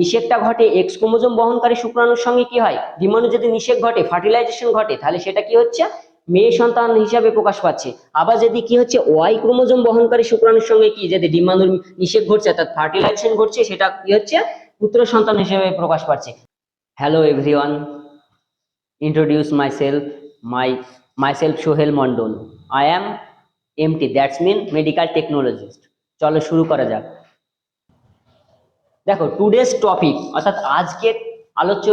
নিষেকটা ঘটে x chromosome বহনকারী শুক্রাণুর সঙ্গে কি হয়? ডিম্বাণু যদি নিষেক ঘটে ফার্টিলাইজেশন ঘটে, তাহলে সেটা কি হচ্ছে? মেয়ে সন্তান হিসাবে প্রকাশ পাচ্ছে। আবার যদি কি হচ্ছে ওয়াই ক্রোমোজোম বহনকারী শুক্রাণুর সঙ্গে কি? যদি ডিম্বাণুর নিষেক ঘটছে, অর্থাৎ ফার্টিলাইজেশন ঘটছে, সেটা কি হচ্ছে? পুত্র সন্তান হিসেবে প্রকাশ পাচ্ছে। Hello everyone introduce myself, my, myself Sohel Mondal I am mt that's mean medical technologist চলো শুরু করা যাক। দেখো টুডেস টপিক অর্থাৎ আজকের আলোচ্য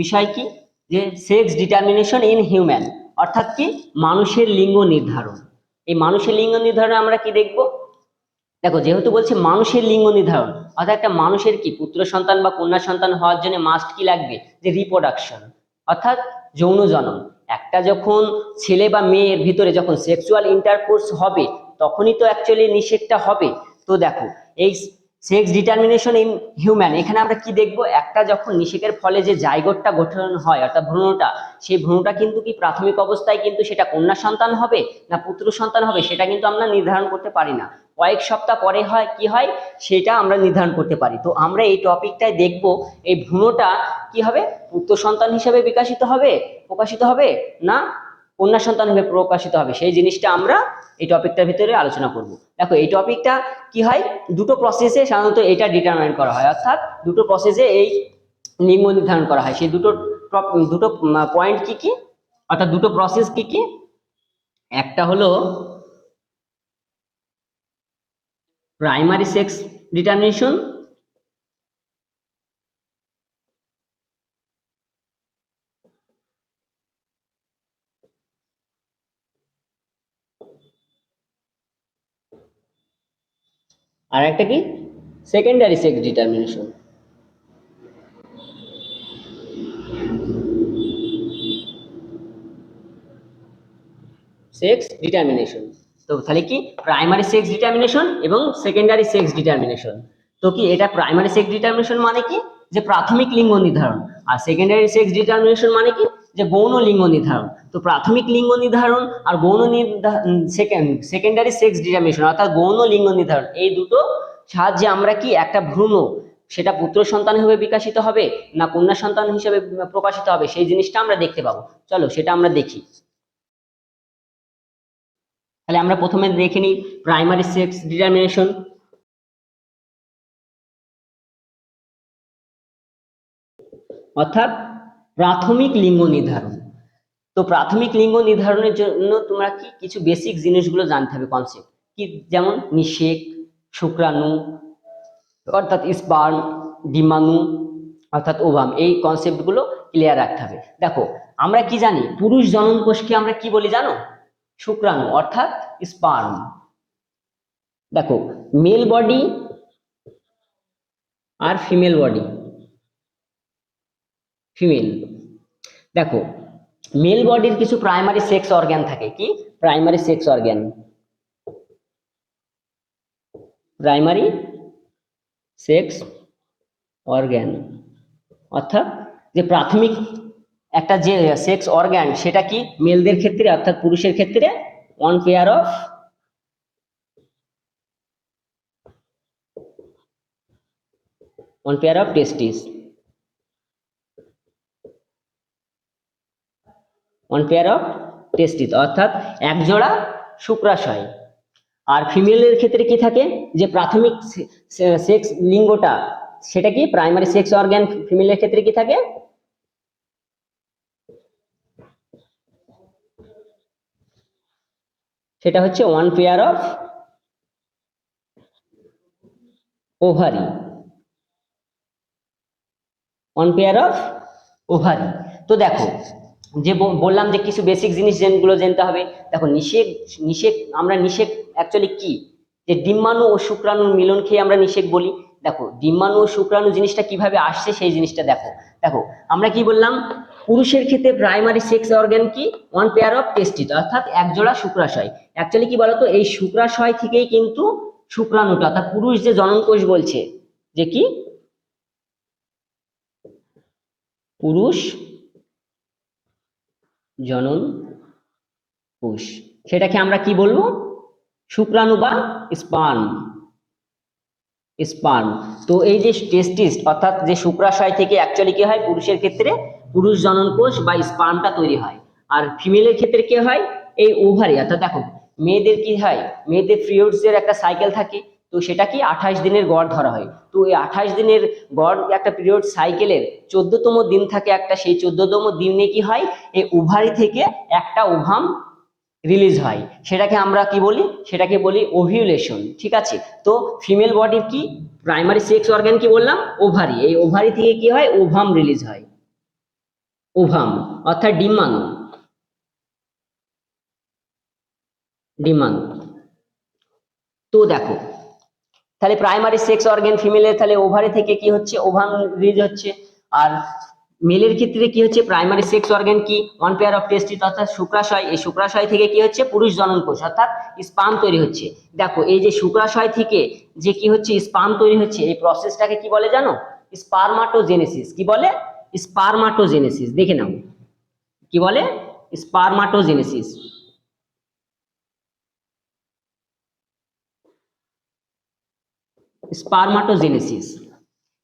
বিষয় কি? যে সেক্স ডিটারমিনেশন ইন হিউম্যান অর্থাৎ কি? মানুষের লিঙ্গ নির্ধারণ। এই মানুষের লিঙ্গ নির্ধারণে আমরা কি দেখব? দেখো, যেহেতু বলছে মানুষের লিঙ্গ নির্ধারণ, অর্থাৎ একটা মানুষের কি? পুত্র সন্তান বা কন্যা সন্তান হওয়ার জন্য মাস্ট কি লাগবে? যে রিপ্রোডাকশন অর্থাৎ যৌন জনন। একটা যখন ছেলে বা মেয়ের ভিতরে যখন সেক্সুয়াল ইন্টারকোর্স হবে, তখনই তো অ্যাকচুয়ালি নিষেধটা হবে। তো দেখো, এই সেক্স ডিটারমিনেশন ইন হিউম্যান এখানে আমরা কি দেখব? একটা যখন নিষেকের ফলে যে জায়গোটটা গঠন হয়, অর্থাৎ ভ্রূণটা, সেই ভ্রূণটা কিন্তু কি প্রাথমিক অবস্থায় কিন্তু সেটা কন্যা সন্তান হবে না পুত্র সন্তান হবে, সেটা কিন্তু আমরা নির্ধারণ করতে পারি না। কয়েক সপ্তাহ পরে হয়, কি হয়? সেটা আমরা নির্ধারণ করতে পারি। তো আমরা এই টপিকটায় দেখব, এই ভ্রূণটা কি হবে? পুত্র সন্তান হিসেবে বিকাশিত হবে? প্রকাশিত হবে না? কন্যা সন্তান হিসেবে প্রকাশিত হবে। সেই জিনিসটা আমরা এই টপিকটার ভিতরে আলোচনা করব। দেখো, এই টপিকটা কি হয়? দুটো প্রসেসে সাধারণত এটা ডিটারমাইন করা হয়। অর্থাৎ দুটো প্রসেসে এই লিঙ্গ নির্ধারণ করা হয়। সেই দুটো দুটো পয়েন্ট কি কি? অর্থাৎ দুটো প্রসেস কি কি? একটা হলো প্রাইমারি সেক্স ডিটারমিনেশন আর একটা কি? Secondary sex determination sex determination তো তাহলে কি? প্রাইমারি সেক্স ডিটারমিনেশন এবং সেকেন্ডারি সেক্স ডিটারমিনেশন তো কি, এটা প্রাইমারি সেক্স ডিটারমিনেশন মানে কি? যে প্রাথমিক লিঙ্গ নির্ধারণ। আর সেকেন্ডারি সেক্স ডিটারমিনেশন মানে কি? যে গৌণ লিঙ্গ নির্ধারণ। তো প্রাথমিক লিঙ্গ নির্ধারণ আর গৌণ সেকেন্ড সেকেন্ডারি সেক্স ডিটারমিনেশন অর্থাৎ গৌণ লিঙ্গ নির্ধারণ, এই দুটো সাহায্যে আমরা কি একটা ভ্রূণ, সেটা পুত্র সন্তান হিসেবে বিকাশিত হবে না কন্যা সন্তান হিসেবে প্রকাশিত হবে, সেই জিনিসটা আমরা দেখতে পাবো। চলো সেটা আমরা দেখি। তাহলে আমরা প্রথমে দেখে নিই প্রাইমারি সেক্স ডিটারমিনেশন অর্থাৎ প্রাথমিক লিঙ্গ নির্ধারণ। তো প্রাথমিক লিঙ্গ নির্ধারণের জন্য তোমরা কি কিছু বেসিক জিনিসগুলো জানতে হবে কনসেপ্ট কি যেমন নিষেক, শুক্রাণু, অর্থাৎ স্পার্ম ডিমাণু অর্থাৎ ওভাম এই কনসেপ্টগুলো ক্লিয়ার রাখতে হবে। দেখো, আমরা কি জানি? পুরুষ জনন কোষকে আমরা কি বলি জানো? শুক্রাণু, অর্থাৎ স্পার্ম দেখো মেল বডি আর ফিমেল বডি ফিমেল দেখো মেল বডির কিছু প্রাইমারি সেক্স অর্গ্যান থাকে কি? Primary sex organ primary sex organ অর্থাৎ যে প্রাথমিক একটা যে সেক্স অর্গ্যান সেটা কি? মেলদের ক্ষেত্রে, অর্থাৎ পুরুষের ক্ষেত্রে one pair of one pair of testis one pair of testis অর্থাৎ এক জোড়া শুক্রাশয়। আর ফিমেলের ক্ষেত্রে কি থাকে? যে প্রাথমিক সেক্স লিঙ্গটা, সেটা কি? প্রাইমারি সেক্স অর্গ্যান ফিমেলের ক্ষেত্রে কি থাকে? সেটা হচ্ছে one pair of ovary one pair of ovary তো দেখো যে বললাম যে কিছু বেসিক জিনিস যেগুলো জানতে হবে, দেখো নিষেক নিষেক, আমরা নিষেক অ্যাকচুয়ালি কি? যে ডিম্বাণু ও শুক্রাণুর মিলন খেয়ে আমরা নিষেক বলি। দেখো, ডিম্বাণু ও শুক্রাণু জিনিসটা কীভাবে আসছে সেই জিনিসটা দেখো। দেখো, আমরা কি বললাম? পুরুষের ক্ষেত্রে প্রাইমারি সেক্স অর্গান কি? ওয়ান পেয়ার অফ টেস্টিস অর্থাৎ এক জোড়া শুক্রাশয়। অ্যাকচুয়ালি কি বলতো? এই শুক্রাশয় থেকেই কিন্তু শুক্রাণুটা, অর্থাৎ পুরুষ যে জনন কোষ বলছে, যে কি? পুরুষ জনন কোষ। সেটাকে আমরা কি বলব? শুক্রাণু বা স্পার্ম। স্পার্ম। তো এই যে টেস্টিস, অর্থাৎ যে শুক্রাশয় থেকে অ্যাকচুয়ালি কি হয়? পুরুষের ক্ষেত্রে পুরুষ জনন কোষ বা স্পার্মটা তৈরি হয়। আর ফিমেলের ক্ষেত্রে কি হয়? এই ওভারি। অর্থাৎ দেখো, মেয়েদের কি হয়? মেয়েদের পিরিয়ডস এর একটা সাইকেল থাকে। তো সেটা কি আঠাশ দিনের গড় ধরা হয়? তো এই আঠাশ দিনের গড় একটা পিরিয়ড সাইকেলের চোদ্দতম দিন থাকে একটা, সেই চোদ্দতম দিনে কি হয়? এই ওভারি থেকে একটা ওভাম রিলিজ হয়। সেটাকে আমরা কি বলি? সেটাকে বলি ওভিউলেশন ঠিক আছে? তো ফিমেল বডির কি? প্রাইমারি সেক্স অর্গান কি বললাম? ওভারি। এই ওভারি থেকে কি হয়? ওভাম রিলিজ হয়। ওভাম অর্থাৎ ডিম্বাণু। ডিম্বাণু। তো দেখো তাহলে প্রাইমারি সেক্স অর্গান ফিমেলের তাহলে ওভারি থেকে কি হচ্ছে? ওভাম রিলিজ হচ্ছে। আর মেলের ক্ষেত্রে কি হচ্ছে? প্রাইমারি সেক্স অর্গান কি? ওয়ান পেয়ার অফ টেস্টিস অর্থাৎ শুক্রাশয়। এই শুক্রাশয় থেকে কি হচ্ছে? পুরুষ জনন কোষ অর্থাৎ স্পাম তৈরি হচ্ছে। দেখো, এই যে শুক্রাশয় থেকে যে কি হচ্ছে? স্পাম তৈরি হচ্ছে। এই প্রসেসটাকে কি বলে জানো? স্পারমাটোজেনেসিস কি বলে? স্পারমাটোজেনেসিস দেখে নাও। কি বলে? স্পারমাটোজেনেসিস স্পারমাটোজেনেসিস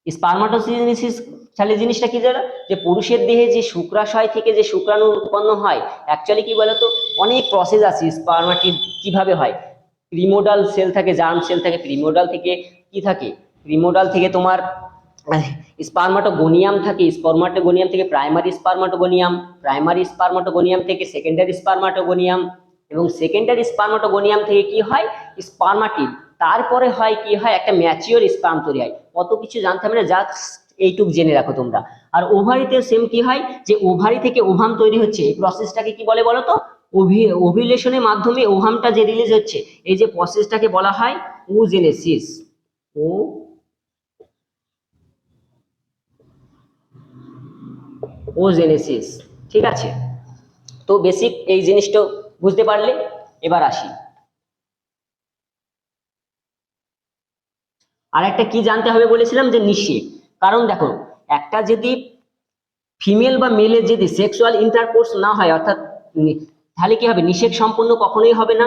স্পারমাটোজেনেসিস তাহলে জিনিসটা কি জানো? যে পুরুষের দেহে যে শুক্রাশয় থেকে যে শুক্রাণু উৎপন্ন হয় অ্যাকচুয়ালি কি বলতো? অনেক প্রসেস আছে স্পারমাটির কীভাবে হয়। প্রিমোডাল সেল থাকে জার্ম সেল থাকে প্রিমোডাল থেকে কি থাকে? প্রিমোডাল থেকে তোমার স্পারমাটোগোনিয়াম থাকে স্পারমাটোগোনিয়াম থেকে প্রাইমারি স্পারমাটোগোনিয়াম প্রাইমারি স্পারমাটোগোনিয়াম থেকে সেকেন্ডারি স্পারমাটোগোনিয়াম এবং সেকেন্ডারি স্পারমাটোগোনিয়াম থেকে কি হয়? স্পারমাটিড তারপরে হয় কি হয়, একটা ম্যাচিওর স্পার্ম তৈরি হয়। কত কিছু জানতে হবে না জাস্ট এইটুক জেনে রাখো তোমরা। আর ওভারিতে সেম কি হয়, যে ওভারি থেকে ওভাম তৈরি হচ্ছে, এই প্রসেসটাকে কি বলে বলো তো ওভিলেশনের মাধ্যমে ওভামটা যে রিলিজ হচ্ছে, এই যে প্রসেসটাকে বলা হয় ওজেনেসিস ও ওজেনেসিস ঠিক আছে? তো বেসিক এই জিনিসটা বুঝতে পারলে, এবার আসি। আর একটা কি জানতে হবে বলেছিলাম যে নিষেক কারণ দেখো, একটা যদি ফিমেল বা মেলের যদি সেক্সুয়াল ইন্টারকোর্স না হয়, অর্থাৎ তাহলে কি হবে? নিষেক সম্পূর্ণ কখনোই হবে না।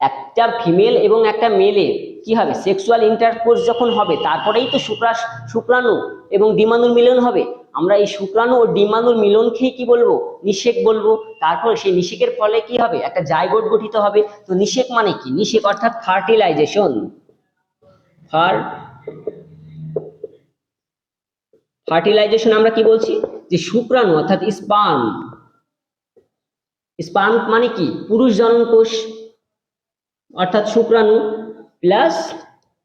একটা ফিমেল এবং একটা মেলে কি হবে? সেক্সুয়াল ইন্টারকোর্স যখন হবে, তারপরেই তো শুক্রাস শুক্রাণু এবং ডিমাণুর মিলন হবে। আমরা এই শুক্রাণু ও ডিমাণুর মিলনকেই কি বলব? নিষেক বলব। তারপর সেই নিষেকের ফলে কি হবে? একটা জাইগোট গঠিত হবে। তো নিষেক মানে কি? নিষেক অর্থাৎ ফার্টিলাইজেশন ফার ফার্টিলাইজেশন আমরা কি বলছি? যে শুক্রাণু অর্থাৎ স্পার্ম স্পার্ম মানে কি? পুরুষ জনন কোষ অর্থাৎ শুক্রাণু প্লাস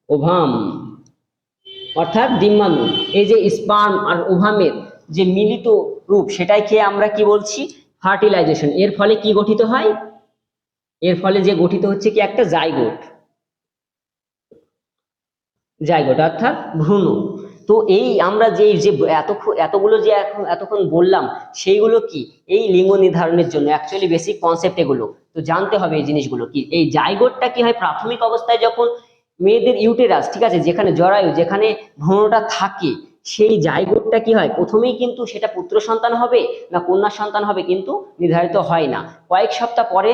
ওভাম, অর্থাৎ ডিম্বাণু। এই যে স্পার্ম আর ওভামের যে মিলিত রূপ সেটাই খেয়ে আমরা কি বলছি? ফার্টিলাইজেশন এর ফলে কি গঠিত হয়? এর ফলে যে গঠিত হচ্ছে কি? একটা জাইগোট জায়গোট অর্থাৎ ভ্রূণ। তো এই আমরা যে যে এতক্ষণ এতগুলো যে এখন, এতক্ষণ বললাম, সেইগুলো কি? এই লিঙ্গ নির্ধারণের জন্য অ্যাকচুয়ালি বেসিক কনসেপ্ট এগুলো। তো জানতে হবে এই জিনিসগুলো কি? এই জাইগোটটা কি হয় প্রাথমিক অবস্থায় যখন মেয়েদের ইউটেরাস ঠিক আছে? যেখানে জরায়ু, যেখানে ভ্রূণটা থাকে, সেই জাইগোটটা কি হয়? প্রথমেই কিন্তু সেটা পুত্র সন্তান হবে না কন্যা সন্তান হবে কিন্তু নির্ধারিত হয় না। কয়েক সপ্তাহ পরে,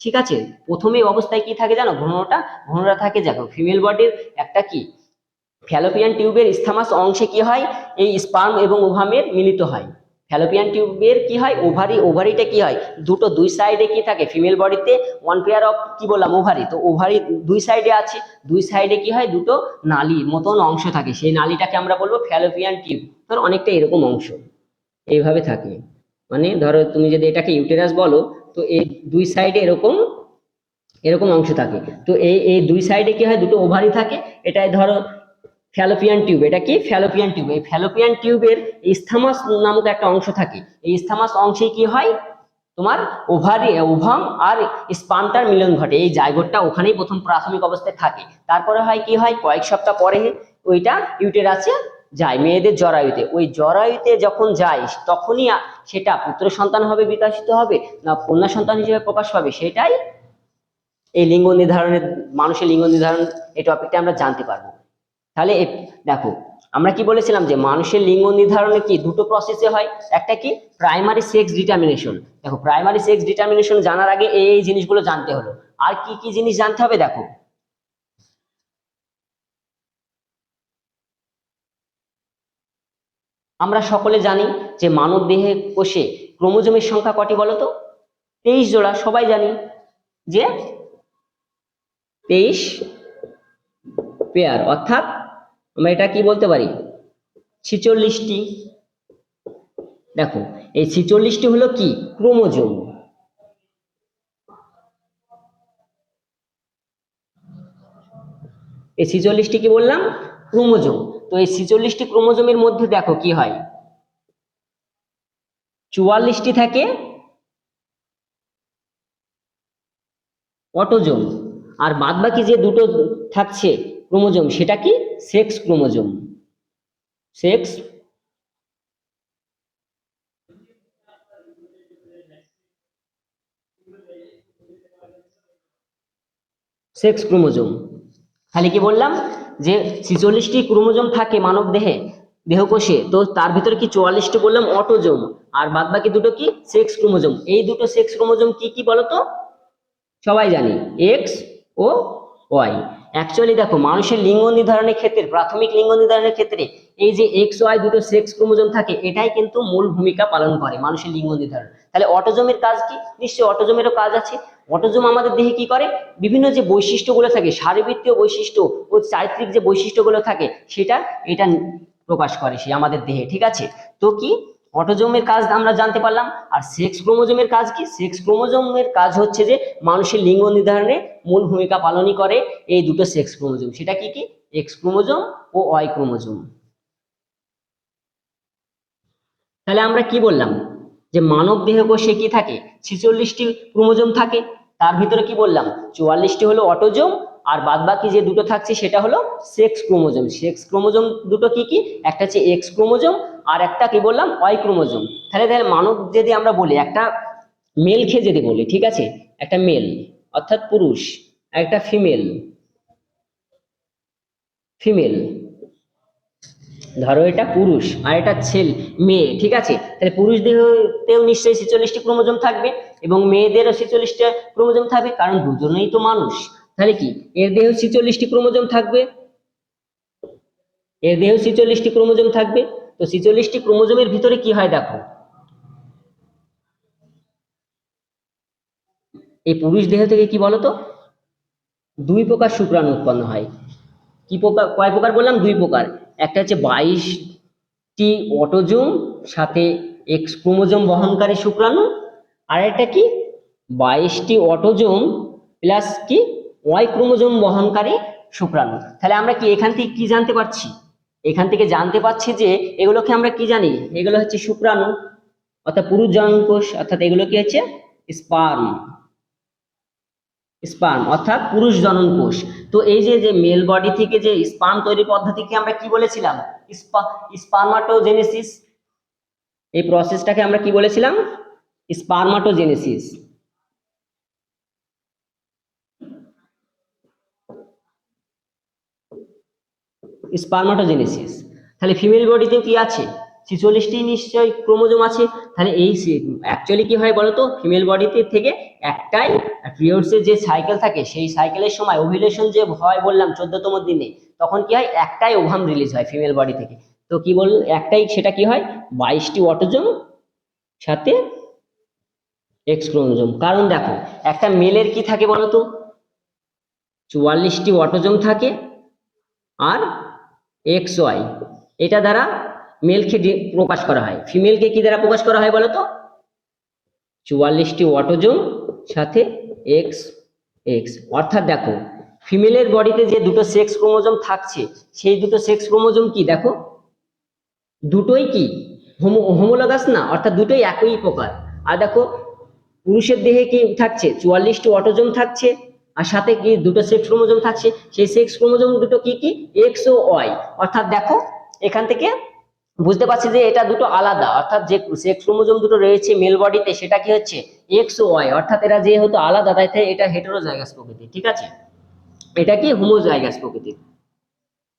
ঠিক আছে? প্রথমে অবস্থায় কি থাকে জানো? ভ্রূণটা ভ্রূণটা থাকে, দেখো ফিমেল বডির একটা কি? ফ্যালোপিয়ান টিউবের ইস্থামাস অংশে কি হয়? এই স্পার্ম এবং ওভামের মিলিত হয়। ফ্যালোপিয়ান টিউবের কি হয়? ওভারি, ওভারিটা কি হয়? দুটো দুই সাইডে কি থাকে? ফিমেল বডিতে ওয়ান পেয়ার অফ কি বললাম? ওভারি। তো ওভারি দুই সাইডে আছে। দুই সাইডে কি হয়? দুটো নালীর মতন অংশ থাকে। সেই নালিটাকে আমরা বলব ফ্যালোপিয়ান টিউব। ধর অনেকটা এরকম অংশ। এইভাবে থাকে। মানে ধরো তুমি যদি এটাকে ইউটেরাস বলো, তো এই দুই সাইডে এরকম এরকম অংশ থাকে। তো এই এই দুই সাইডে কি হয়? দুটো ওভারি থাকে। এটাই ধরো ফ্যালোপিয়ান টিউব। এটা কি? Fallopian tube. এই ফ্যালোপিয়ান টিউবের ইস্থামাস নামক একটা অংশ থাকে। এই ইস্থামাস অংশে কি হয়? তোমার ওভারি ওভাম আর স্পামটার মিলন ঘটে। এই জায়গোটটা ওখানেই প্রথম প্রাথমিক অবস্থায় থাকে। তারপরে হয় কি হয়? কয়েক সপ্তাহ পরে ওইটা ইউটেরাসে যায়, মেয়েদের জরায়ুতে। ওই জরায়ুতে যখন যায়, তখনই সেটা পুত্র সন্তান হবে, বিকাশিত হবে, না কন্যা সন্তান হিসেবে প্রকাশ পাবে? সেটাই এই লিঙ্গ নির্ধারণের, মানুষের লিঙ্গ নির্ধারণ এই টপিকটা আমরা জানতে পারব। তাহলে দেখো, আমরা কি বলেছিলাম যে মানুষের লিঙ্গ নির্ধারণে কি দুটো প্রসেসে হয়? একটা কি প্রাইমারি সেক্স ডিটারমিনেশন দেখো প্রাইমারি সেক্স ডিটারমিনেশন জানার আগে এই এই জিনিসগুলো জানতে হলো। আর কি কি জিনিস জানতে হবে দেখো? আমরা সকলে জানি যে মানব দেহে কোষে ক্রোমোজোমের সংখ্যা কটি বলতো? তেইশ জোড়া, সবাই জানি যে তেইশ পেয়ার অর্থাৎ আমরা এটা কি বলতে পারি? ছিচল্লিশটি। দেখো, এই ছিচল্লিশটি হলো কি? ক্রোমোজোম। এই ছিচল্লিশটি কি বললাম? ক্রোমোজোম। তো এই ছিচল্লিশটি ক্রোমোজোমের মধ্যে দেখো কি হয়? চুয়াল্লিশটি থাকে। অটোজোম। আর বাদবাকি যে দুটো থাকছে ক্রোমোজোম, সেটা কি? Sex chromosome. Sex sex chromosome. তাহলে কি বললাম? যে ছিচল্লিশটি ক্রোমোজোম থাকে মানব দেহে, দেহকোষে, তো তার ভিতরে কি চুয়াল্লিশটি বললাম? অটোজোম। আর বাদ বাকি দুটো কি? Sex chromosome. এই দুটো সেক্স ক্রোমোজোম কি কি বলতো? সবাই জানি। এক্স ও ওয়াই। অ্যাকচুয়ালি দেখো, মানুষের লিঙ্গ নির্ধারণের ক্ষেত্রে, প্রাথমিক লিঙ্গ নির্ধারণের ক্ষেত্রে এই যে এক্স ওয়াই দুটো সেক্স ক্রোমোজোম থাকে, এটাই কিন্তু মূল ভূমিকা পালন করে মানুষের লিঙ্গ নির্ধারণ। তাহলে অটোজমের কাজ কি? নিশ্চয়ই অটোজমেরও কাজ আছে। অটোজম আমাদের দেহে কি করে? বিভিন্ন যে বৈশিষ্ট্যগুলো থাকে শারীরবৃত্তীয় বৈশিষ্ট্য ও চারিত্রিক যে বৈশিষ্ট্যগুলো থাকে, সেটা এটা প্রকাশ করে সে আমাদের দেহে, ঠিক আছে? তো কি? অটোজোমের কাজ আমরা জানতে পারলাম। আর সেক্স ক্রোমোজোমের কাজ কি? সেক্স ক্রোমোজোমের কাজ হচ্ছে যে, মানুষের লিঙ্গ নির্ধারণে মূল ভূমিকা পালনই করে এই দুটো সেক্স ক্রোমোজোম সেটা কি কি? এক্স ক্রোমোজম ও ওয়াই ক্রোমোজোম তাহলে আমরা কি বললাম? যে মানব দেহ কোষে কি থাকে? ছেচল্লিশটি ক্রোমোজোম থাকে। তার ভিতরে কি বললাম? চুয়াল্লিশটি হলো অটোজোম, আর বাদ বাকি যে দুটো থাকছে সেটা হলো সেক্স ক্রোমোজোম। সেক্স ক্রোমোজোম দুটো কি কি? একটা হচ্ছে এক্স ক্রোমোজোম, আর একটা কি বললাম? Y chromosome. তাহলে তাহলে মানব যদি আমরা বলি, একটা মেল মেলকে যদি বলি, ঠিক আছে? একটা মেল অর্থাৎ পুরুষ একটা ফিমেল ফিমেল ধরো এটা পুরুষ আর এটা ছেলে, মেয়ে, ঠিক আছে? তাহলে পুরুষ দেহতেও নিশ্চয়ই ছেচল্লিশটি ক্রোমোজোম থাকবে এবং মেয়েদেরও ছেচল্লিশটা ক্রোমোজোম থাকবে, কারণ দুজনেই তো মানুষ। তাহলে কি? এর দেহ ছেচল্লিশটি ক্রোমোজোম থাকবে? এর দেহ ছেচল্লিশটি ক্রোমোজোম থাকবে? তো ছেচল্লিশটি ক্রোমোজোমের ভিতরে কি হয় দেখো? এই পুরুষ দেহ থেকে কি বলতো দুই প্রকার শুক্রাণু উৎপন্ন হয়। কি প্রকার, কয় প্রকার বললাম? দুই প্রকার। একটা হচ্ছে বাইশটি অটোজোম, সাথে এক্স ক্রোমোজোম বহনকারী শুক্রাণু, আর একটা কি? বাইশটি অটোজোম প্লাস কি? ওয়াই ক্রোমোজোম বহনকারী শুক্রাণু। তাহলে আমরা কি এখান থেকে কি জানতে পারছি? এখান থেকে জানতে পারছি যে এগুলোকে আমরা কি জানি? এগুলো হচ্ছে শুক্রাণু, অর্থাৎ পুরুষ জননকোষ অর্থাৎ এগুলো কি হচ্ছে? স্পার্ম স্পার্ম, অর্থাৎ পুরুষ জনন কোষ। তো এই যে যে মেল বডি থেকে যে স্পার্ম তৈরির পদ্ধতিকে আমরা কি বলেছিলাম? স্পার্মাটোজেনেসিস। এই প্রসেসটাকে আমরা কি বলেছিলাম? স্পার্মাটোজেনেসিস। স্পার্মাটোজেনেসিস। তাহলে ফিমেল বডিতেও কি আছে? ছিচল্লিশটি নিশ্চয়ই ক্রোমোজোম আছে। তাহলে এই অ্যাকচুয়ালি কি হয় বলতো? ফিমেল বডিতে থেকে একটাই পিরিয়ডসের যে সাইকেল থাকে, সেই সাইকেলের সময় ওভিলেশন যে হয় বললাম চোদ্দতম দিনে, তখন কি হয়? একটাই ওভাম রিলিজ হয় ফিমেল বডি থেকে। তো কি বল, একটাই সেটা কি হয়? বাইশটি অটোজম সাথে এক্স কারণ দেখো, একটা মেলের কি থাকে বলতো? চুয়াল্লিশটি অটোজম থাকে, আর এক্স ওয়াই এটা দ্বারা মেলকে প্রকাশ করা হয়। ফিমেলকে কি দ্বারা প্রকাশ করা হয় বলো তো চুয়াল্লিশটি অটোজোম সাথে এক্স এক্স অর্থাৎ দেখো ফিমেলের বডিতে যে দুটো সেক্স ক্রোমোজোম থাকছে, সেই দুটো সেক্স ক্রোমোজোম কি দেখো? দুটোই কি? হোমো না, অর্থাৎ দুটোই একই প্রকার। আর দেখো, পুরুষের দেহে কি থাকছে? চুয়াল্লিশটি অটোজোম থাকছে, আর সাথে কি দুটো সেক্স ক্রোমোজোম থাকছে? সেই সেক্স ক্রোমোজোম দুটো কি কি? এক্স ও ওয়াই অর্থাৎ দেখো, এখান থেকে বুঝতে পারছি যে এটা দুটো আলাদা, অর্থাৎ যে সেক্স ক্রোমোজোম দুটো রয়েছে মেল বডিতে সেটা কি হচ্ছে এক্স ওয়াই অর্থাৎ এরা যেহেতু আলাদা, তাই এটা হেটেরোজাইগাস প্রকৃতি, ঠিক আছে? এটা কি হোমোজাইগাস প্রকৃতির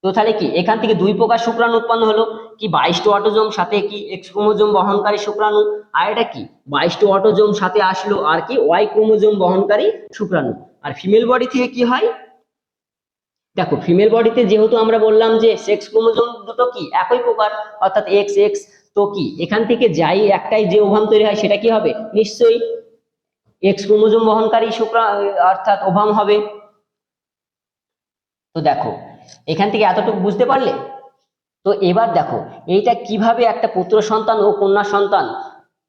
তো তাহলে কি, এখান থেকে দুই প্রকার শুক্রাণু উৎপন্ন হলো, কি বাইশটি অটোজোম সাথে কি এক্স ক্রোমোজোম বহনকারী শুক্রাণু, আর এটা কি বাইশটি অটোজোম সাথে আসলো, আর কি ওয়াই ক্রোমোজোম বহনকারী শুক্রাণু, আর ফিমেল বডি থেকে কি হয়? দেখো ফিমেল বডিতে যেহেতু আমরা বললাম যে সেক্স ক্রোমোজোম দুটো কি? একই প্রকার, অর্থাৎ এক্স এক্স তো কি? এখান থেকে যাই, একটাই যে ওভাম তৈরি হয় সেটা কি হবে? নিশ্চয়ই এক্স ক্রোমোজোম বহনকারী শুক্রা, অর্থাৎ ওভাম হবে। তো দেখো, এখান থেকে এতটুকু বুঝতে পারলে? তো এবার দেখো, এইটা কীভাবে একটা পুত্র সন্তান ও কন্যা সন্তান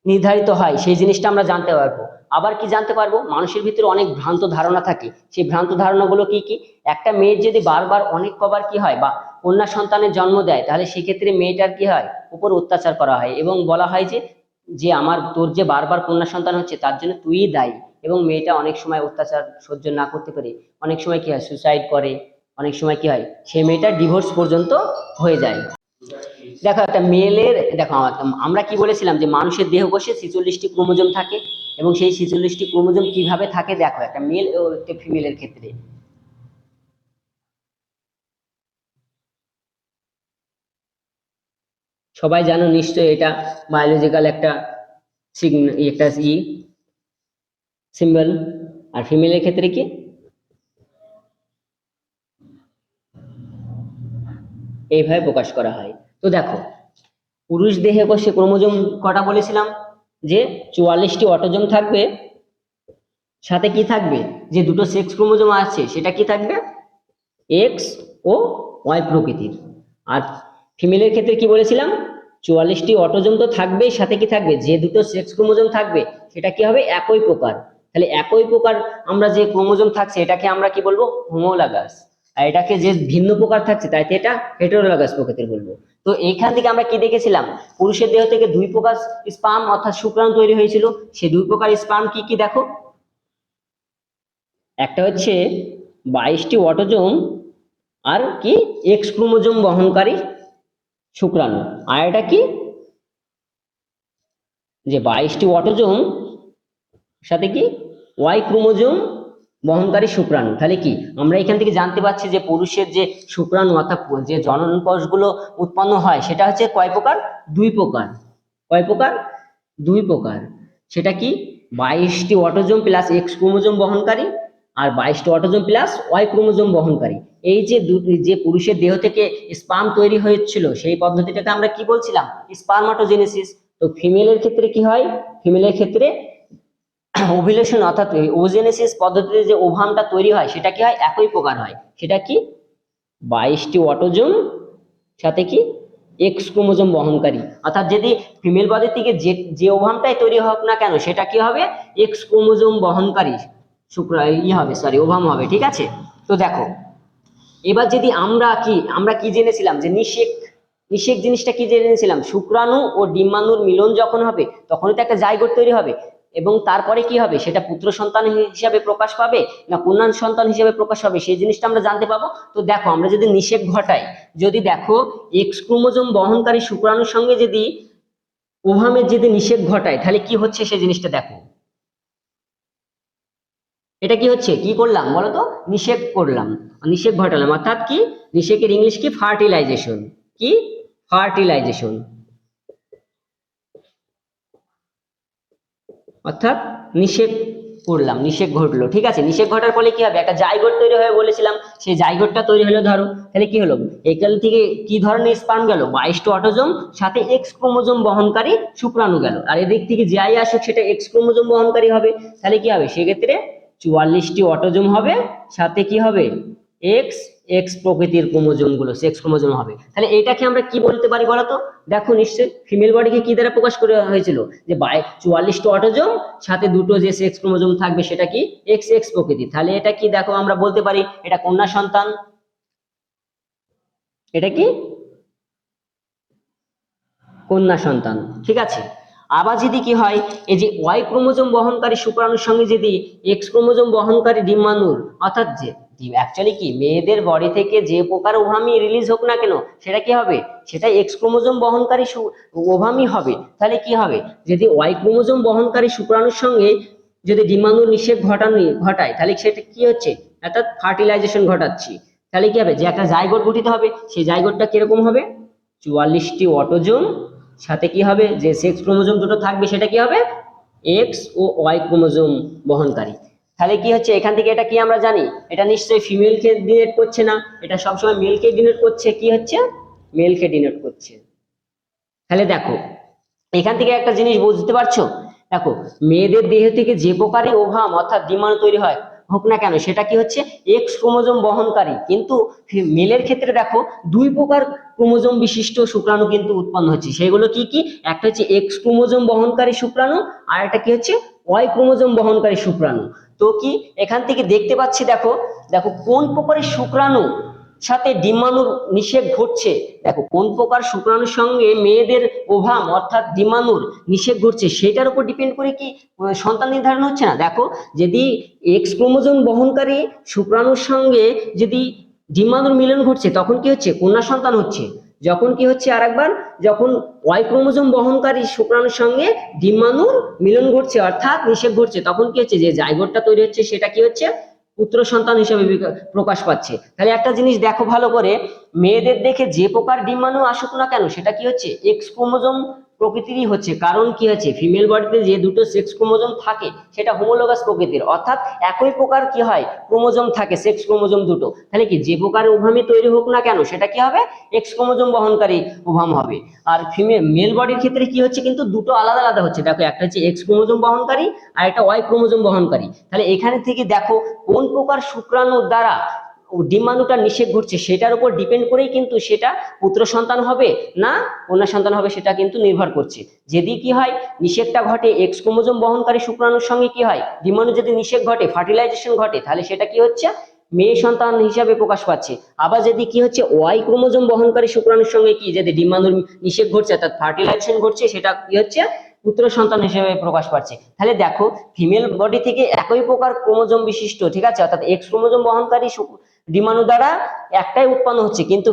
নির্ধারিত হয়, সেই জিনিসটা আমরা জানতে পারব। আবার কি জানতে পারব? মানুষের ভিতরে অনেক ভ্রান্ত ধারণা থাকে। সেই ভ্রান্ত ধারণাগুলো কি কি? একটা মেয়ের যদি বারবার অনেক কবার কি হয় বা কন্যা সন্তানের জন্ম দেয়, তাহলে সেক্ষেত্রে মেয়েটার কি হয়? উপর অত্যাচার করা হয় এবং বলা হয় যে যে আমার, তোর যে বারবার কন্যা সন্তান হচ্ছে, তার জন্য তুই দায়ী এবং মেয়েটা অনেক সময় অত্যাচার সহ্য না করতে পারে অনেক সময় কি হয়? সুসাইড করে। অনেক সময় কি হয়? সেই মেয়েটা ডিভোর্স পর্যন্ত হয়ে যায়। দেখো, একটা মেলের, দেখো, আমরা কি বলেছিলাম যে মানুষের দেহ কোষে ছিচল্লিশটি ক্রোমোজোম থাকে এবং সেই ছিচল্লিশটি ক্রোমোজোম কীভাবে থাকে দেখো, একটা মেল ও একটা ফিমেলের ক্ষেত্রে। সবাই জানো নিশ্চয়ই এটা বায়োলজিক্যাল একটা একটা ই সিম্বল আর ফিমেলের ক্ষেত্রে কি? এইভাবে প্রকাশ করা হয়। তো দেখো, পুরুষ দেহে কোষে ক্রোমোজোম কটা বলেছিলাম? যে চুয়াল্লিশটি অটোজোম থাকবে। সাথে কি থাকবে? যে দুটো সেক্স ক্রোমোজোম আছে, সেটা কি থাকবে? এক্স ও ওয়াই প্রকৃতির। আর ফিমেলের ক্ষেত্রে কি বলেছিলাম? চুয়াল্লিশটি অটোজোম তো থাকবেই, সাথে কি থাকবে? যে দুটো সেক্স ক্রোমোজোম থাকবে, সেটা কি হবে? একই প্রকার। তাহলে একই প্রকার আমরা যে ক্রোমোজোম থাকছে, এটাকে আমরা কি বলব? হোমোলাগাস। আর এটাকে যে ভিন্ন প্রকার থাকছে তাই এটা হেটেরোলাগাস প্রকৃতির বলব। তো এইখান থেকে আমরা কি দেখেছিলাম? পুরুষের দেহ থেকে দুই প্রকার স্পাম অর্থাৎ শুক্রাণু তৈরি হয়েছিল। সেই দুই প্রকার স্পাম কি কি দেখো? একটা হচ্ছে বাইশটি অটোজোম আর কি এক্স ক্রোমোজোম বহনকারী শুক্রাণু। আর এটা কি? যে বাইশটি অটোজোম সাথে কি? ওয়াই ক্রোমোজোম বহনকারী শুক্রাণু। তাহলে কি? আমরা এখান থেকে জানতে পারছি যে পুরুষের যে শুক্রাণু অর্থাৎ যে জনন কোষগুলো উৎপন্ন হয়, সেটা হচ্ছে কয় প্রকার? দুই প্রকার। কয় প্রকার? দুই প্রকার। সেটা কি? বাইশটি অটোজোম প্লাস এক্স ক্রোমোজোম বহনকারী আর বাইশটি অটোজোম প্লাস ওয়াই ক্রোমোজোম বহনকারী। এই যে যে পুরুষের দেহ থেকে স্পাম তৈরি হয়েছিল, সেই পদ্ধতিটাকে আমরা কি বলছিলাম? স্পার্মাটোজেনেসিস তো ফিমেলের ক্ষেত্রে কি হয়? ফিমেলের ক্ষেত্রে ওভিলেশন অর্থাৎ ওজেনেসিস পদ্ধতিতে যে ওভামটা তৈরি হয়, সেটা কি হয়? একই প্রকার হয়। সেটা কি? বাইশটি অটোজোম, সাথে কি? এক্স ক্রোমোজোম বহনকারী। অর্থাৎ যদি ফিমেল বডি থেকে যে যে ওভামটাই তৈরি হোক না কেন, সেটা কি হবে? এক্স ক্রোমোজোম বহনকারী শুক্র, ই হবে সরি ওভাম হবে, ঠিক আছে? তো দেখো, এবার যদি আমরা কি আমরা কি জেনেছিলাম যে নিষেক নিষেক জিনিসটা কি জেনেছিলাম? শুক্রাণু ও ডিম্বাণুর মিলন যখন হবে, তখনই তো একটা জায়গোট তৈরি হবে। এবং তারপরে কি হবে? সেটা পুত্র সন্তান হিসাবে প্রকাশ পাবে না কন্যা সন্তান হিসাবে প্রকাশ পাবে? সেই জিনিসটা আমরা জানতে পাবো। তো দেখো, আমরা যদি নিষেক ঘটাই, যদি দেখো এক্স ক্রোমোজোম বহনকারী শুক্রাণুর সঙ্গে যদি ওভামের যদি নিষেক ঘটায়, তাহলে কি হচ্ছে সেই জিনিসটা দেখো? এটা কি হচ্ছে? কি করলাম বলো তো নিষেক করলাম। নিষেক ঘটালাম। অর্থাৎ কি? নিষেকের ইংলিশ কি? ফার্টিলাইজেশন কি? ফার্টিলাইজেশন অর্থাৎ নিষেক করলাম নিষেক ঘটলো, ঠিক আছে? নিষেক ঘটার ফলে কি হবে? একটা জাইগোট তৈরি হয়ে বলেছিলাম, সেই জাইগোটটা তৈরি হলো ধরো, তাহলে কি হলো? একাল থেকে কি ধরনের স্পার্ম গেল? বাইশটা অটোজোম সাথে এক্স ক্রোমোজোম বহনকারী শুক্রাণু গেল। আর এদিক থেকে যাই আসুক, সেটা এক্স ক্রোমোজোম বহনকারী হবে। তাহলে কি হবে? সেক্ষেত্রে চুয়াল্লিশটি অটোজোম হবে, সাথে কি হবে? এক্স এক্স প্রকৃতির ক্রোমোজোমগুলো সেক্স ক্রোমোজোম হবে। তাহলে এটাকে আমরা কি বলতে পারি বলতো? দেখো নিশ্চয়ই ফিমেল বডিকে কি দ্বারা প্রকাশ করা হয়েছিল? যে বাই চুয়াল্লিশটা অটোজোম সাথে দুটো যে সেক্স ক্রোমোজোম থাকবে সেটা কি? এক্স এক্স প্রকৃতি তাহলে এটা কি দেখো আমরা বলতে পারি? এটা কন্যা সন্তান। এটা কি? কন্যা সন্তান। ঠিক আছে? আবার যদি কি হয়, এই যে ওয়াই ক্রোমোজোম বহনকারী শুক্রাণুর সঙ্গে যদি এক্স ক্রোমোজোম বহনকারী ডিম্বাণুর, অর্থাৎ যে অ্যাকচুয়ালি কি, মেয়েদের বডি থেকে যে প্রকার ওভামি রিলিজ হোক না কেন, সেটা কি হবে? সেটা এক্স ক্রোমোজোম বহনকারী ওভামি হবে। তাহলে কি হবে? যদি ওয়াই ক্রোমোজোম বহনকারী শুক্রাণুর সঙ্গে যদি ডিম্বাণুর নিষেক ঘটানো ঘটায়, তাহলে সেটা কি হচ্ছে? অর্থাৎ ফার্টিলাইজেশন ঘটাচ্ছি। তাহলে কি হবে? যে একটা জাইগোট গঠিত হবে, সেই জাইগোটটা কীরকম হবে? চুয়াল্লিশটি অটোজোম সাথে কি হবে? যে সেক্স ক্রোমোজোম দুটো থাকবে, সেটা কি হবে? এক্স ও ওয়াই ক্রোমোজোম বহনকারী। তাহলে কি হচ্ছে? এখান থেকে এটা কি আমরা জানি? এটা নিশ্চয়ই ফিমেলকে ডিনোট করছে না? এটা সবসময় মেলকে ডিনোট করছে? কি হচ্ছে? মেলকে ডিনোট করছে। তাহলে দেখো, এখান থেকে একটা জিনিস বুঝতে পারছ? দেখো, মেয়েদের দেহ থেকে যে প্রকারই ওভাম অর্থাৎ ডিমান্ড তৈরি হয়, হোক না কেন, সেটা কি হচ্ছে? এক্স ক্রোমোজোম বহনকারী। কিন্তু মেলের ক্ষেত্রে দেখো, দুই প্রকার ক্রোমোজোম বিশিষ্ট শুক্রাণু কিন্তু উৎপন্ন হচ্ছে। সেগুলো কি কি? একটা হচ্ছে এক্স ক্রোমোজোম বহনকারী শুক্রাণু, আর একটা কি হচ্ছে? ওয়াই ক্রোমোজোম বহনকারী শুক্রাণু। তো কি? এখান থেকে দেখতে পাচ্ছি, দেখো দেখো কোন প্রকারের শুক্রাণু সাথে ডিম্বাণুর নিষেধ ঘটছে। দেখো, কোন প্রকার শুক্রাণুর সঙ্গে মেয়েদের ওভাম অর্থাৎ ডিমাণুর নিষেধ ঘটছে সেটার উপর ডিপেন্ড করে কি সন্তান নির্ধারণ হচ্ছে না? দেখো, যদি এক্স ক্রোমোজোম বহনকারী শুক্রাণুর সঙ্গে যদি ডিম্বাণুর মিলন ঘটছে, তখন কি হচ্ছে? কন্যা সন্তান হচ্ছে। যখন কি হচ্ছে আরেকবার? যখন ওয়াই ক্রোমোজোম বহনকারী শুক্রাণুর সঙ্গে ডিম্বাণুর মিলন ঘটছে, অর্থাৎ নিষেধ ঘটছে, তখন কি হচ্ছে? যে জাইগোটটা তৈরি হচ্ছে, সেটা কি হচ্ছে? পুত্র সন্তান হিসেবে প্রকাশ পাচ্ছে। তাহলে একটা জিনিস দেখো ভালো করে, মেয়েদের দেখে যে প্রকার ডিম্বাণু আসুক না কেন, সেটা কি হচ্ছে? এক্স ক্রোমোজোম প্রকৃতিরই হচ্ছে। কারণ কি হচ্ছে ফিমেল বডিতে যে দুটো সেক্স ক্রোমোজোম থাকে, সেটা হোমোলোগাস প্রকৃতির। অর্থাৎ একই প্রকার কি হয়? ক্রোমোজোম থাকে সেক্স ক্রোমোজোম দুটো। তাহলে কি যে প্রকার ওভামই তৈরি হোক না কেন, সেটা কি হবে? এক্স ক্রোমোজোম বহনকারী ওভাম হবে। আর ফিমেল মেল বডির ক্ষেত্রে কি হচ্ছে? কিন্তু দুটো আলাদা আলাদা হচ্ছে। দেখো, একটা হচ্ছে এক্স ক্রোমোজোম বহনকারী আর একটা ওয়াই ক্রোমোজোম বহনকারী। তাহলে এখানে থেকে দেখো, কোন প্রকার শুক্রাণুর দ্বারা ডিম্বাণুটা নিষেধ ঘটছে সেটার উপর ডিপেন্ড করেই কিন্তু সেটা পুত্র সন্তান হবে না কন্যা সন্তান হবে সেটা কিন্তু নির্ভর করছে। যদি কি হয় নিষেকটা ঘটে এক্স ক্রোমোজোম বহনকারী শুক্রাণুর সঙ্গে কি হয়? ডিম্বাণু যদি নিষেক ঘটে ফার্টিলাইজেশন ঘটে, তাহলে সেটা কি হচ্ছে? মেয়ে সন্তান হিসাবে প্রকাশ পাচ্ছে। আবার যদি কি হচ্ছে ওয়াই ক্রোমোজোম বহনকারী শুক্রাণুর সঙ্গে কি? যদি ডিম্বাণুর নিষেক ঘটছে অর্থাৎ ফার্টিলাইজেশন ঘটছে সেটা কি হচ্ছে? পুত্র সন্তান হিসেবে প্রকাশ পাচ্ছে। তাহলে দেখো ফিমেল বডি থেকে একই প্রকার ক্রোমোজোম বিশিষ্ট, ঠিক আছে? অর্থাৎ এক্স ক্রোমোজোম বহনকারী ডিম্বাণু দ্বারা একটাই উৎপন্ন হচ্ছে, কিন্তু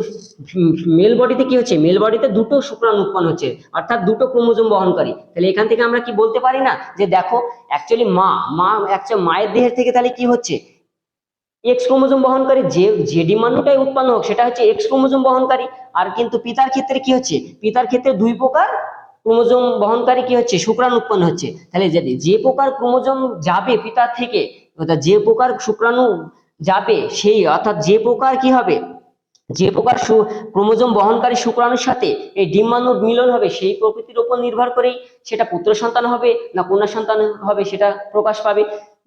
মেল বডিতে কি হচ্ছে? মেল বডিতে দুটো শুক্রাণু উৎপন্ন হচ্ছে, অর্থাৎ দুটো ক্রোমোজোম বহনকারী। তাহলে এখান থেকে আমরা কি বলতে পারি না? যে দেখো অ্যাকচুয়ালি মা মা অ্যাকচুয়ালি মায়ের দেহের থেকে তাহলে কি হচ্ছে? এক্স ক্রোমোজোম বহনকারী, যে যে ডিম্বাণুটাই উৎপন্ন হোক, সেটা হচ্ছে এক্স ক্রোমোজোম বহনকারী। আর কিন্তু পিতার ক্ষেত্রে কি হচ্ছে? পিতার ক্ষেত্রে দুই প্রকার ক্রোমোজোম বহনকারী কি হচ্ছে? শুক্রাণু উৎপন্ন হচ্ছে। তাহলে যে প্রকার ক্রোমোজোম যাবে পিতার থেকে, অর্থাৎ যে প্রকার শুক্রাণু যাবে সেই, অর্থাৎ যে প্রকার কি হবে? যে প্রকার ক্রোমোজোম বহনকারী শুক্রাণুর সাথে এই ডিম্বাণুর মিলন হবে, সেই প্রকৃতির উপর নির্ভর করেই সেটা পুত্র সন্তান হবে না কন্যা সন্তান হবে সেটা প্রকাশ পাবে।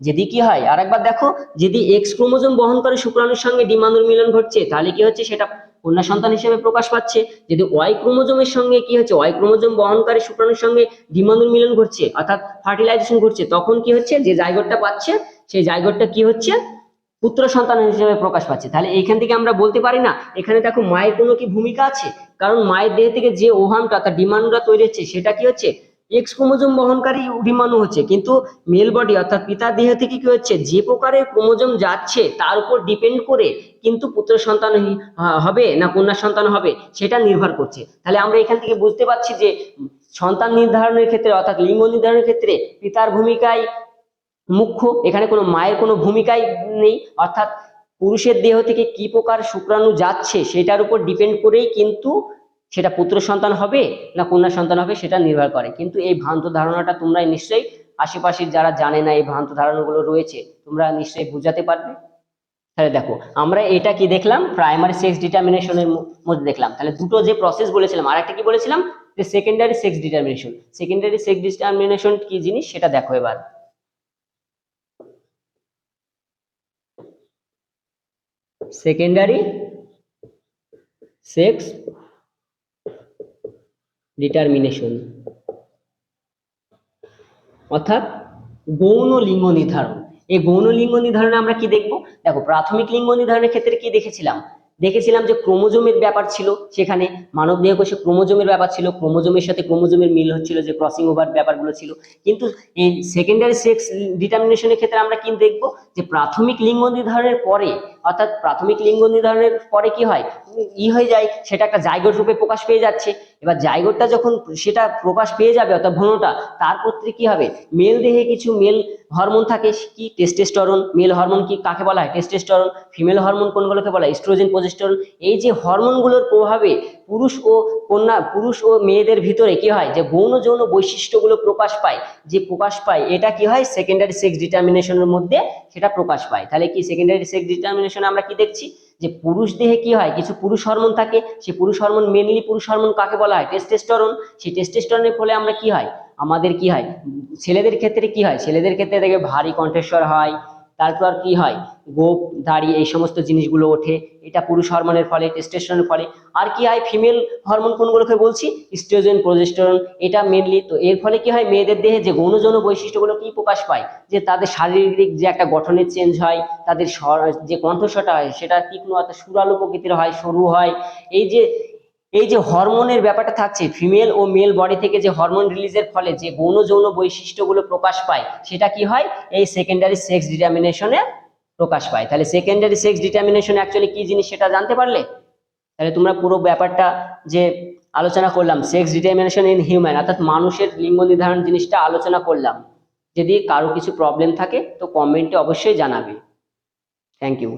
যদি কি হয় আর একবার দেখো, যদি এক্স ক্রোমোজোম বহনকারী শুক্রাণুর সঙ্গে ডিম্বাণুর মিলন ঘটছে, তাহলে কি হচ্ছে? সেটা কন্যা সন্তান হিসেবে প্রকাশ পাচ্ছে। যদি ওয়াই ক্রোমোজোমের সঙ্গে কি হচ্ছে? ওয়াই ক্রোমোজোম বহনকারী শুক্রাণুর সঙ্গে ডিম্বাণুর মিলন ঘটছে, অর্থাৎ ফার্টিলাইজেশন ঘটছে, তখন কি হচ্ছে? যে জায়গোটটা পাচ্ছে, সেই জায়গোটটা কি হচ্ছে? পুত্র সন্তান হিসেবে প্রকাশ পাচ্ছে। তাহলে এইখান থেকে আমরা বলতে পারি না, এখানে দেখো মায়ের কোনো কি ভূমিকা আছে? কারণ মায়ের দেহ থেকে যে ওহানটা তার ডিমান্ডটা তৈরি হচ্ছে, সেটা কি হচ্ছে? এক্স ক্রোমোজোম বহনকারী ডিমান্ড হচ্ছে। কিন্তু মেল বডি অর্থাৎ পিতার দেহ থেকে কি হচ্ছে? যে প্রকারের ক্রোমোজোম যাচ্ছে, তার উপর ডিপেন্ড করে কিন্তু পুত্র সন্তান হবে না কন্যা সন্তান হবে, সেটা নির্ভর করছে। তাহলে আমরা এখান থেকে বুঝতে পারছি যে সন্তান নির্ধারণের ক্ষেত্রে অর্থাৎ লিঙ্গ নির্ধারণের ক্ষেত্রে পিতার ভূমিকায় মুখ্য। এখানে কোনো মায়ের কোনো ভূমিকাই নেই। অর্থাৎ পুরুষের দেহ থেকে কি প্রকার শুক্রাণু যাচ্ছে সেটার উপর ডিপেন্ড করেই কিন্তু সেটা পুত্র সন্তান হবে না কন্যা সন্তান হবে সেটা নির্ভর করে। কিন্তু এই ভ্রান্ত ধারণাটা তোমরা নিশ্চয়ই আশেপাশের যারা জানে না এই ভ্রান্ত ধারণাগুলো রয়েছে, তোমরা নিশ্চয়ই বোঝাতে পারবে। তাহলে দেখো, আমরা এটা কি দেখলাম? প্রাইমারি সেক্স ডিটারমিনেশনের মধ্যে দেখলাম। তাহলে দুটো যে প্রসেস বলেছিলাম আর একটা কি বলেছিলাম? যে secondary sex determination secondary sex determination কি জিনিস সেটা দেখো এবার। সেকেন্ডারি সেক্স ডিটারমিনেশন অর্থাৎ গৌণ লিঙ্গ নির্ধারণ। এই গৌণ লিঙ্গ নির্ধারণে আমরা কি দেখব? দেখো, প্রাথমিক লিঙ্গ নির্ধারণের ক্ষেত্রে কি দেখেছিলাম? দেখেছিলাম যে ক্রোমোজোমের ব্যাপার ছিল সেখানে মানব দেহ কোষে ক্রোমোজোমের ব্যাপার ছিল, ক্রোমোজোমের সাথে ক্রোমোজোমের মিল হচ্ছিল যে ক্রসিং ওভার ব্যাপারগুলো ছিল। কিন্তু এই সেকেন্ডারি সেক্স ডিটারমিনেশনের ক্ষেত্রে আমরা কি দেখব? যে প্রাথমিক লিঙ্গ নির্ধারণের পরে অর্থাৎ প্রাথমিক লিঙ্গ নির্ধারণের পরে কি হয়? ই হয়ে যায়, সেটা একটা জায়গোট রূপে প্রকাশ পেয়ে যাচ্ছে। এবার জাইগোটটা যখন সেটা প্রকাশ পেয়ে যাবে, অর্থাৎ ভ্রণটা, তার থেকে কি হবে? মেল দেহে কিছু মেল হরমোন থাকে, কি? টেস্টেস্টরন। মেল হরমোন কি? কাকে বলা হয়? টেস্টেস্টরন। ফিমেল হরমোন কোনগুলোকে বলা হয়? Oestrogen progesterone. এই যে হরমোনগুলোর প্রভাবে পুরুষ ও কন্যা, পুরুষ ও মেয়েদের ভিতরে কি হয়? যে গৌণ যৌন বৈশিষ্ট্যগুলো প্রকাশ পায়। যে প্রকাশ পায়, এটা কি হয়? সেকেন্ডারি সেক্স ডিটারমিনেশনের মধ্যে সেটা প্রকাশ পায়। তাহলে কি সেকেন্ডারি সেক্স ডিটারমিনেশনে আমরা কি দেখছি? যে পুরুষ দেহে কি হয়? কিছু পুরুষ হরমোন থাকে। সেই পুরুষ হরমোন মেনলি পুরুষ হরমোন কাকে বলা হয়? টেস্টেস্টরন সেই টেস্টেস্টরনের ফলে আমরা কি হয়? আমাদের কি হয়? ছেলেদের ক্ষেত্রে কি হয়? ছেলেদের ক্ষেত্রে দেখবে ভারী কণ্ঠস্বর হয়। তারপর কি হয়? গোপ, দাড়ি, এই সমস্ত জিনিসগুলো ওঠে। এটা পুরুষ হরমোনের ফলে টেস্টেস্টরনের ফলে। আর কি হয়? ফিমেল হরমোন কোনগুলোকে বলছি? ইস্ট্রোজেন প্রজেস্টেরন এটা মেনলি তো এর ফলে কি হয়? মেয়েদের দেহে যে গৌণ যৌন বৈশিষ্ট্যগুলো কি প্রকাশ পায়? যে তাদের শারীরিক যে একটা গঠনের চেঞ্জ হয়, তাদের যে কণ্ঠস্বরটা হয়, সেটা তীক্ষ্ণ অর্থাৎ সুরালু প্রকৃতির হয়, সরু হয়। এই যে এই যে হরমোনের ব্যাপারটা থাকছে ফিমেল ও মেল বডি থেকে যে হরমোন রিলিজের ফলে যে গৌণ যৌন বৈশিষ্ট্যগুলো প্রকাশ পায়, সেটা কি হয়? এই সেকেন্ডারি সেক্স ডিটারমিনেশনে প্রকাশ পায়। তাহলে সেকেন্ডারি সেক্স ডিটারমিনেশন অ্যাকচুয়ালি কি জিনিস সেটা জানতে পারলে? তাহলে তোমরা পুরো ব্যাপারটা যে আলোচনা করলাম সেক্স ডিটারমিনেশন ইন হিউম্যান অর্থাৎ মানুষের লিঙ্গ নির্ধারণ জিনিসটা আলোচনা করলাম। যদি কারও কিছু প্রবলেম থাকে, তো কমেন্টে অবশ্যই জানাবে। Thank you